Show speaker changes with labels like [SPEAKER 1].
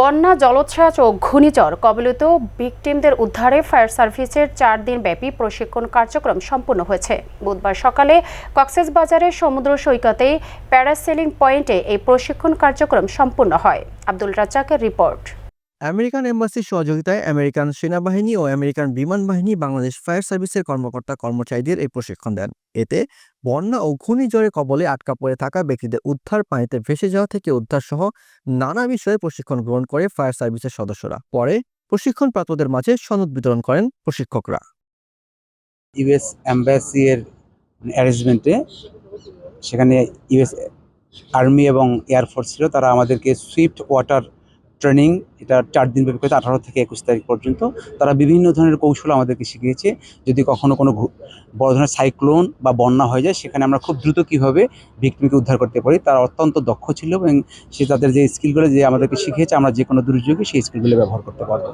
[SPEAKER 1] বন্যা, জলোচ্ছ্বাস ও ঘূর্ণিঝড় কবলিত ভিকটিমদের উদ্ধারে ফায়ার সার্ভিসের চার দিন ব্যাপী প্রশিক্ষণ কার্যক্রম সম্পূর্ণ হয়েছে। বুধবার সকালে কক্সবাজারের সমুদ্র সৈকতে প্যারাসেলিং পয়েন্টে এই প্রশিক্ষণ কার্যক্রম সম্পূর্ণ হয়। আব্দুল রাজ্জাকের রিপোর্ট।
[SPEAKER 2] আমেরিকান এম্বাসির সহযোগিতায় আমেরিকান সেনাবাহিনী ও আমেরিকান বিমান বাহিনী বাংলাদেশ ফায়ার সার্ভিসের কর্মকর্তা কর্মচারীদের এই প্রশিক্ষণ দেন। এতে বন্যা ও ঘূর্ণিঝড়ের কবলে আটকা পড়ে থাকা ব্যক্তিদের উদ্ধার পানিতে ভেসে যাওয়া থেকে উদ্ধার সহ নানা বিষয়ে প্রশিক্ষণ গ্রহণ করে ফায়ার সার্ভিসের সদস্যরা। পরে প্রশিক্ষণপ্রাপ্তদের মাঝে সনদ বিতরণ করেন প্রশিক্ষকরা।
[SPEAKER 3] ইউএস অ্যাম্বাসি এর অ্যারেঞ্জমেন্টে সেখানে ইউএস আর্মি এবং এয়ারফোর্স ছিল, তারা আমাদেরকে সুইফট ওয়াটার ট্রেনিং, এটা চার দিন ব্যাপী করেছে আঠারো থেকে একুশ তারিখ পর্যন্ত। তারা বিভিন্ন ধরনের কৌশল আমাদেরকে শিখিয়েছে। যদি কখনো কোনো বড়ো ধরনের সাইক্লোন বা বন্যা হয়ে যায়, সেখানে আমরা খুব দ্রুত কীভাবে ভিক্টিমকে উদ্ধার করতে পারি, তারা অত্যন্ত দক্ষ ছিল এবং সে তাদের যে স্কিলগুলো যে আমাদেরকে শিখিয়েছে, আমরা যে কোনো দুর্যোগে সেই স্কিলগুলো ব্যবহার করতে পারব।